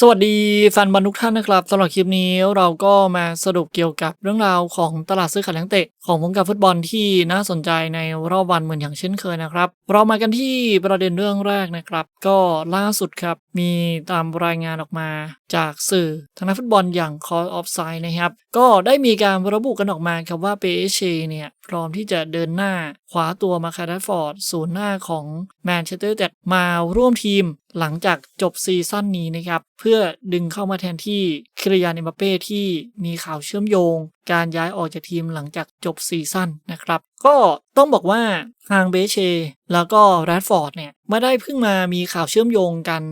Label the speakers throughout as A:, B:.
A: สวัสดีแฟนบอลทุกท่านนะครับสำหรับคลิปนี้เราก็มาสรุปเกี่ยวกับเรื่องราวของตลาดซื้อขายนักเตะของวงการฟุตบอลที่น่าสนใจในรอบวันเหมือนอย่างเช่นเคยนะครับ เรามากันที่ประเด็นเรื่องแรกนะครับ ก็ล่าสุดครับ มีตามรายงานออกมาจากสื่อทางด้านฟุตบอลอย่าง Call of s i นะครับ ก็ได้มีการระบุกันออกมาครับว่า PSG เนี่ยพร้อมที่จะเดินหน้าคว้าตัวมาคาร์ดฟอร์ดศูนย์หน้าของแมนเชสเตอร์แต่มาร่วมทีมหลังจากจบซีซั่นนี้นะครับ เพื่อดึงเข้ามาแทนที่คิริยานเอมบัปเป้ที่มีข่าวเชื่อมโยง การย้ายออกจากทีมหลังจากจบซีซั่นนะครับ ก็ต้องบอกว่าทางเบเช แล้วก็แรดฟอร์ดเนี่ยไม่ได้เพิ่งมามีข่าวเชื่อมโยงกัน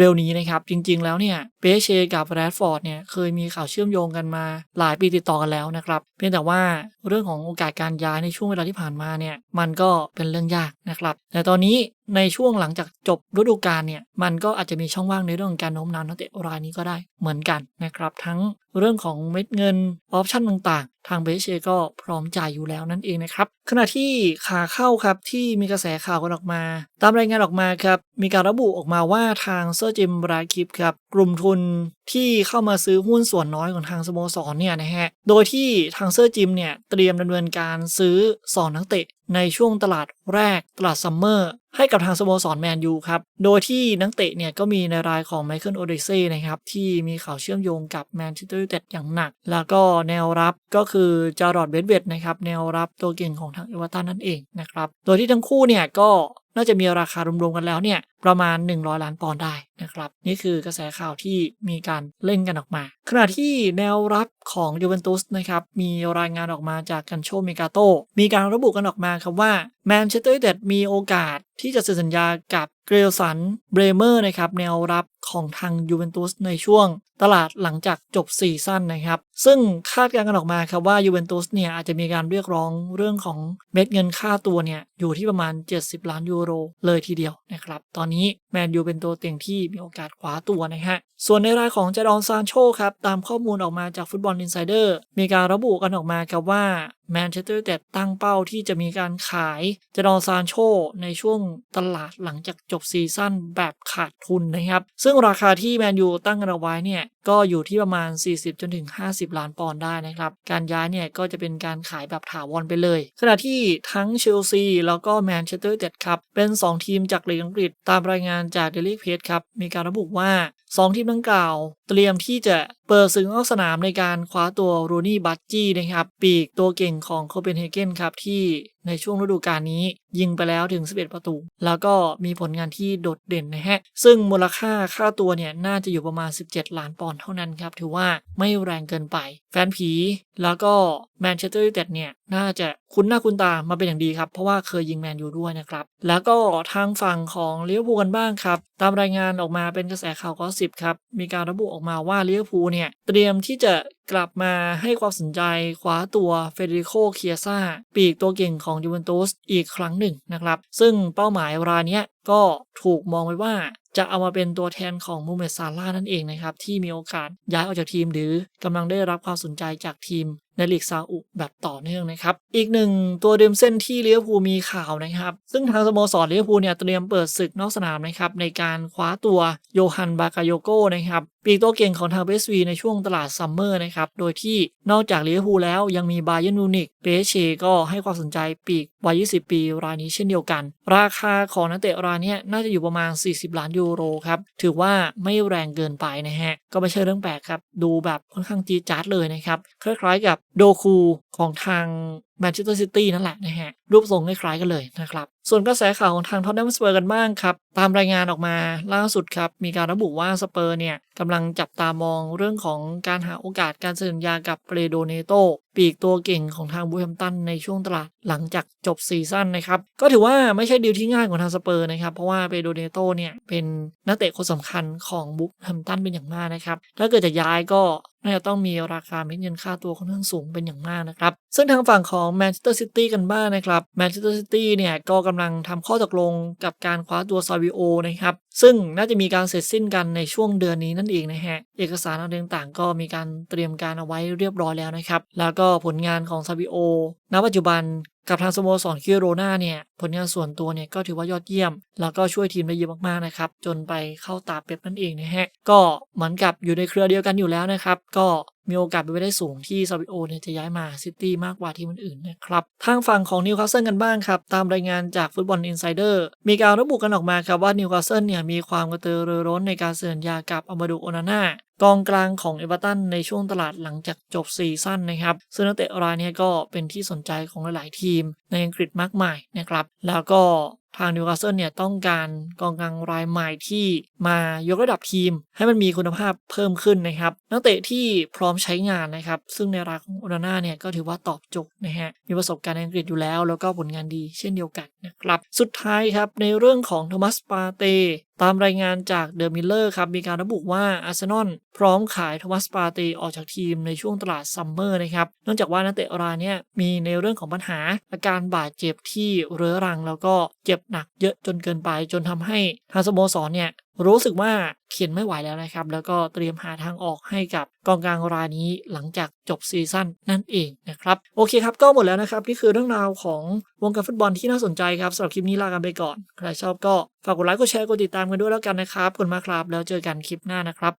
A: เร็วๆนี้นะครับ จริงๆแล้วเนี่ยเบเชกับแรดฟอร์ดเนี่ยเคยมีข่าวเชื่อมโยงกันมาหลายปีติดต่อกันแล้วนะครับ เพียงแต่ว่าเรื่องของโอกาสการย้ายในช่วงเวลาที่ผ่านมาเนี่ยมันก็เป็นเรื่องยากนะครับ แต่ตอนนี้ ในช่วงหลังจากจบฤดูกาลเนี่ยมันก็อาจจะมีช่องว่างในเรื่องของการโน้มน้าวนักเตะรายนี้ก็ได้เหมือนกันนะครับ ทั้งเรื่องของเม็ดเงินออปชั่นต่างๆ ทางเบสเชก็พร้อมจ่ายอยู่แล้วนั่นเองนะครับขณะที่ขาเข้าครับที่มีกระแสข่าวกันออกมา ตามรายงานออกมาครับมีการระบุออกมาว่าทางเซอร์จิมบราคิปครับกลุ่มทุนที่เข้ามาซื้อหุ้นส่วนน้อยของทางสโมสรเนี่ยนะฮะโดยที่ทางเซอร์จิมเนี่ยเตรียมดำเนินการซื้อสองนักเตะ ในช่วงตลาดแรกตลาดซัมเมอร์ให้กับทางสโมสรแมนยูครับ โดยที่นักเตะเนี่ยก็มีในรายของไมเคิลโอเดเซ่นะครับ ที่มีข่าวเชื่อมโยงกับแมนเชสเตอร์ยูไนเต็ดอย่างหนัก แล้วก็แนวรับก็คือจารอดเบดเวดนะครับ แนวรับตัวเก่งของทางเอเวอร์ตันนั่นเองนะครับ โดยที่ทั้งคู่เนี่ยก็น่าจะมีราคารวมๆกันแล้วเนี่ยประมาณ 100 ล้านปอนด์ได้นะครับนี่คือกระแสข่าวที่มีการเล่นกันออกมา ขณะที่แนวรับของยูเวนตุสนะครับมีรายงานออกมาจากกันโชเมกาโต มีการระบุกันออกมาครับว่าแมนเชสเตอร์ยูไนเต็ดมีโอกาสที่จะเซ็นสัญญากับเกรลสันเบรเมอร์นะครับแนวรับของทางยูเวนตุสในช่วงตลาดหลังจากจบซีซั่นนะครับ ซึ่งคาดการณ์กันออกมาครับว่ายูเวนตุสเนี่ยอาจจะมีการเรียกร้องเรื่องของเม็ดเงินค่าตัวเนี่ยอยู่ที่ประมาณ 70 ล้านยูโรเลยทีเดียวนะครับ ตอนนี้แมนยูเป็นตัวเต็งที่มีโอกาสคว้าตัวนะฮะ ส่วนในรายของเจดอนซานโชครับ ตามข้อมูลออกมาจากฟุตบอลอินไซเดอร์มีการระบุกันออกมาครับว่า แมนเชสเตอร์แต่ตั้งเป้าที่จะมีการขายเจดอนซานโชในช่วงตลาดหลังจากจบซีซั่นแบบขาดทุนนะครับ ซึ่งราคาที่แมนยูตั้งกันเอาไว้เนี่ยก็อยู่ที่ประมาณ 40 จนถึง 50 ล้านปอนด์ได้นะครับ การย้ายเนี่ยก็จะเป็นการขายแบบถาวรไปเลย ขณะที่ทั้งเชลซีแล้วก็แมนเชสเตอร์เต็ดครับ เป็น 2 ทีมจากลีกอังกฤษตามรายงานจากเดลิเพจครับ มีการระบุว่า 2 ทีมดังกล่าว เตรียมที่จะเปิดศึกนอกสนามในการคว้าตัวรูนี่บัตจี้นะครับ ปีกตัวเก่งของโคเปนเฮเกนครับที่ ในช่วงฤดูกาลนี้ ยิงไปแล้วถึง 11 ประตู แล้วก็มีผลงานที่โดดเด่นนะฮะ ซึ่งมูลค่าค่าตัวเนี่ย น่าจะอยู่ประมาณ 17 ล้านปอนด์เท่านั้นครับ ถือว่าไม่แรงเกินไป แฟนผี แล้วก็แมนเชสเตอร์ยูไนเต็ดเนี่ย น่าจะคุ้นหน้าคุ้นตามาเป็นอย่างดีครับ เพราะว่าเคยยิงแมนยูด้วยนะครับ แล้วก็ทางฝั่งของลิเวอร์พูกันบ้างครับ ตามรายงานออกมาเป็นกระแสข่าวก็สิบครับ มีการระบุออกมาว่าลิเวพูเนี่ย เตรียมที่จะกลับมาให้ความสนใจคว้าตัวเฟเดริโคเคียซ่าปีกตัวเก่งของยูเวนตุสอีกครั้งหนึ่งนะครับ ซึ่งเป้าหมายรายนี้ก็ถูกมองไว้ว่าจะเอามาเป็นตัวแทนของมูเมตซาร่านั่นเองนะครับ ที่มีโอกาสย้ายออกจากทีมหรือกำลังได้รับความสนใจจากทีม ในลีกซาอุแบบต่อเนื่องนะครับ อีกหนึ่งตัวเดิมเส้นที่ลิเวอร์พูมีข่าวนะครับ ซึ่งทางสโมสรลิเวอร์พูเนี่ยเตรียมเปิดศึกนอกสนามนะครับในการคว้าตัวโยฮันบากาโยโกนะครับปีกตัวเก่งของทางเบสวีในช่วงตลาดซัมเมอร์นะครับ โดยที่นอกจากลิเวอร์พูแล้วยังมีบาเยนูนิกเปเชก็ให้ความสนใจปีกวัย 20 ปีรายนี้เช่นเดียวกัน ราคาของนักเตะรายนี้น่าจะอยู่ประมาณ 40 ล้านยูโรครับ ถือว่าไม่แรงเกินไปนะฮะ ก็ไม่ใช่เรื่องแปลกครับ ดูแบบค่อนข้างจีจาร์ดเลยนะครับ คล้ายๆกับ โดคูของทาง แมนเชสเตอร์ซิตี้นั่นแหละนะฮะ รูปทรงคล้ายๆกันเลยนะครับ ส่วนกระแสข่าวของทางท็อตแนมสเปอร์กันบ้างครับ ตามรายงานออกมาล่าสุดครับ มีการระบุว่าสเปอร์เนี่ยกำลังจับตามองเรื่องของการหาโอกาสการเซ็นสัญญากับเปรโดเนโตปีกตัวเก่งของทางบูแฮมตันในช่วงตลาดหลังจากจบซีซั่นนะครับ ก็ถือว่าไม่ใช่ดีลที่ง่ายของทางสเปอร์นะครับ เพราะว่าเปโดเนโตเนี่ยเป็นนักเตะคนสำคัญของบูแฮมตันเป็นอย่างมากนะครับ ถ้าเกิดจะย้ายก็น่าจะต้องมีราคาเม็ดเงินค่าตัวค่อนข้างสูงเป็นอย่างมากนะครับ ซึ่งทางฝั่งของของแมนเชสเตอร์ซิตี้กันบ้างนะครับแมนเชสเตอร์ซิตี้เนี่ยก็กำลังทำข้อตกลงกับการคว้าตัวซาวิโอนะครับซึ่งน่าจะมีการเสร็จสิ้นกันในช่วงเดือนนี้นั่นเองนะฮะเอกสารอะไรต่างๆ ก็มีการเตรียมการเอาไว้เรียบร้อยแล้วนะครับแล้วก็ผลงานของซาวิโอณปัจจุบัน กับทางสโมสรคิโรนาเนี่ยผลงานส่วนตัวเนี่ยก็ถือว่ายอดเยี่ยม แล้วก็ช่วยทีมได้เยอะมากๆนะครับ จนไปเข้าตาเป๊ปนั่นเองนะฮะก็เหมือนกับอยู่ในเครือเดียวกันอยู่แล้วนะครับ ก็มีโอกาสเป็นไปได้สูงที่ซาวิโอเนี่ยจะย้ายมาซิตี้มากกว่าทีมอื่นๆนะครับ ทางฝั่งของนิวคาสเซิลกันบ้างครับ ตามรายงานจากฟุตบอลอินไซเดอร์มีการระบุกันออกมาครับว่านิวคาสเซิลเนี่ยมีความกระตือรือร้นในการเซ็นสัญญากับอามาดูโอนาน่า กองกลางของเอเวอร์ตันในช่วงตลาดหลังจากจบซีซั่นนะครับ ซึ่งนักเตะรายนี้ก็เป็นที่สนใจของหลาย ๆ ทีมในอังกฤษมากมายนะครับ แล้วก็ทางนิวคาสเซิลเนี่ยต้องการกองกลางรายใหม่ที่มายกระดับทีม ให้มันมีคุณภาพเพิ่มขึ้นนะครับ นักเตะที่พร้อมใช้งานนะครับ ซึ่งในราของโอนาน่าเนี่ยก็ถือว่าตอบโจทย์นะฮะมีประสบการณ์ในอังกฤษอยู่แล้ว แล้วก็ผลงานดีเช่นเดียวกันนะครับ สุดท้ายครับในเรื่องของโทมัสปาเต ตามรายงานจากเดอะมิลเลอร์ครับ มีการระบุว่าอาร์เซนอลพร้อมขายโทมัสปาเตออกจากทีมในช่วงตลาดซัมเมอร์นะครับเนื่องจากว่านักเตะรายเนี้ยมีในเรื่องของปัญหา อาการบาดเจ็บที่เรื้อรังแล้วก็เจ็บหนักเยอะจนเกินไปจนทำให้ทางสโมสรเนี่ย รู้สึกว่าเขียนไม่ไหวแล้วนะครับ แล้วก็เตรียมหาทางออกให้กับกองกลางรายนี้หลังจากจบซีซั่นนั่นเองนะครับโอเคครับก็หมดแล้วนะครับนี่คือเรื่องราวของวงการฟุตบอลที่น่าสนใจครับสำหรับคลิปนี้ลากันไปก่อน ใครชอบก็ฝากกดไลค์กดแชร์กดติดตามกันด้วยแล้วกันนะครับขอบคุณมากครับ แล้วเจอกันคลิปหน้านะครับ